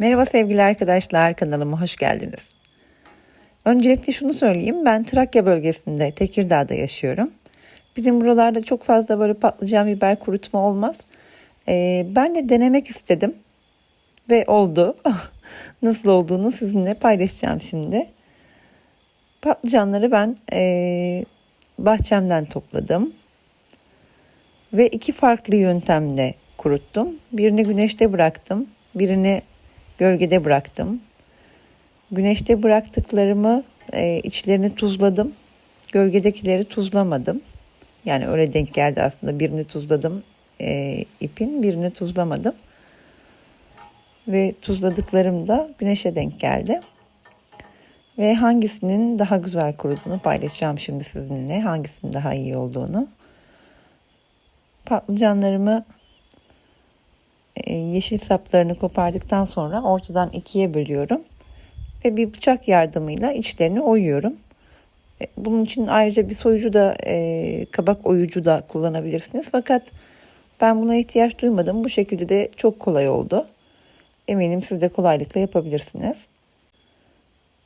Merhaba sevgili arkadaşlar, kanalıma hoş geldiniz. Öncelikle şunu söyleyeyim, ben Trakya bölgesinde, Tekirdağ'da yaşıyorum. Bizim buralarda çok fazla böyle patlıcan biber kurutma olmaz. Ee, ben de denemek istedim ve oldu. Nasıl olduğunu sizinle paylaşacağım şimdi. Patlıcanları ben ee, bahçemden topladım ve iki farklı yöntemle kuruttum. Birini güneşte bıraktım, birini gölgede bıraktım. Güneşte bıraktıklarımı e, içlerini tuzladım. Gölgedekileri tuzlamadım. Yani öyle denk geldi aslında. Birini tuzladım e, ipin, birini tuzlamadım. Ve tuzladıklarım da güneşe denk geldi. Ve hangisinin daha güzel kuruduğunu paylaşacağım şimdi sizinle. Hangisinin daha iyi olduğunu. Patlıcanlarımı yeşil saplarını kopardıktan sonra ortadan ikiye bölüyorum ve bir bıçak yardımıyla içlerini oyuyorum. E, Bunun için ayrıca bir soyucu da e, kabak oyucu da kullanabilirsiniz. Fakat ben buna ihtiyaç duymadım. Bu şekilde de çok kolay oldu. Eminim siz de kolaylıkla yapabilirsiniz.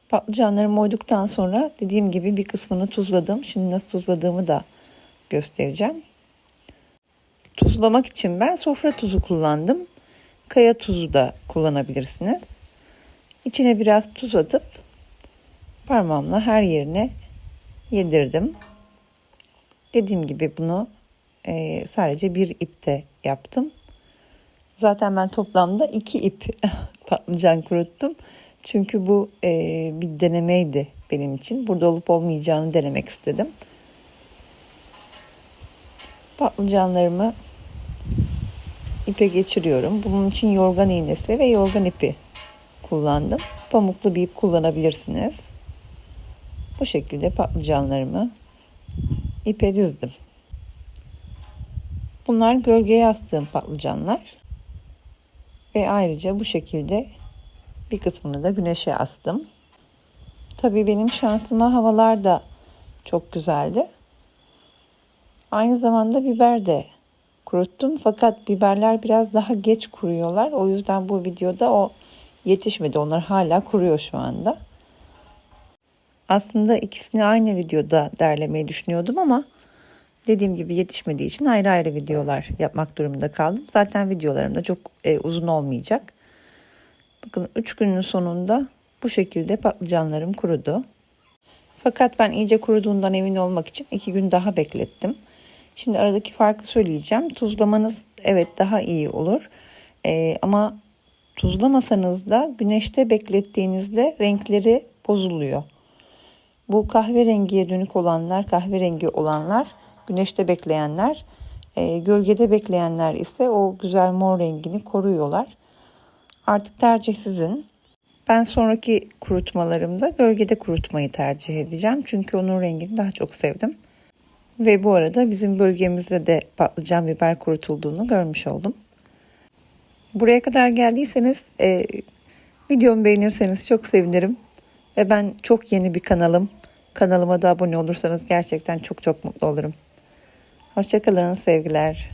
Patlıcanlarımı oyduktan sonra dediğim gibi bir kısmını tuzladım. Şimdi nasıl tuzladığımı da göstereceğim. Tuzlamak için ben sofra tuzu kullandım. Kaya tuzu da kullanabilirsiniz. İçine biraz tuz atıp parmağımla her yerine yedirdim. Dediğim gibi bunu e, sadece bir ipte yaptım. Zaten ben toplamda iki ip patlıcan kuruttum. Çünkü bu e, bir denemeydi benim için. Burada olup olmayacağını denemek istedim. Patlıcanlarımı ipe geçiriyorum. Bunun için yorgan iğnesi ve yorgan ipi kullandım. Pamuklu bir ip kullanabilirsiniz. Bu şekilde patlıcanlarımı ipe dizdim. Bunlar gölgeye astığım patlıcanlar. Ve ayrıca bu şekilde bir kısmını da güneşe astım. Tabii benim şansıma havalar da çok güzeldi. Aynı zamanda biber de kuruttum fakat biberler biraz daha geç kuruyorlar. O yüzden bu videoda o yetişmedi. Onlar hala kuruyor şu anda. Aslında ikisini aynı videoda derlemeyi düşünüyordum ama dediğim gibi yetişmediği için ayrı ayrı videolar yapmak durumunda kaldım. Zaten videolarım da çok e, uzun olmayacak. Bakın 3 günün sonunda bu şekilde patlıcanlarım kurudu. Fakat ben iyice kuruduğundan emin olmak için 2 gün daha beklettim. Şimdi aradaki farkı söyleyeceğim. Tuzlamanız evet daha iyi olur. Ee, ama tuzlamasanız da güneşte beklettiğinizde renkleri bozuluyor. Bu kahverengiye dönük olanlar, kahverengi olanlar, güneşte bekleyenler, e, gölgede bekleyenler ise o güzel mor rengini koruyorlar. Artık tercih sizin. Ben sonraki kurutmalarımda gölgede kurutmayı tercih edeceğim. Çünkü onun rengini daha çok sevdim. Ve bu arada bizim bölgemizde de patlıcan biber kurutulduğunu görmüş oldum. Buraya kadar geldiyseniz e, videomu beğenirseniz çok sevinirim. Ve ben çok yeni bir kanalım. Kanalıma da abone olursanız gerçekten çok çok mutlu olurum. Hoşçakalın sevgiler.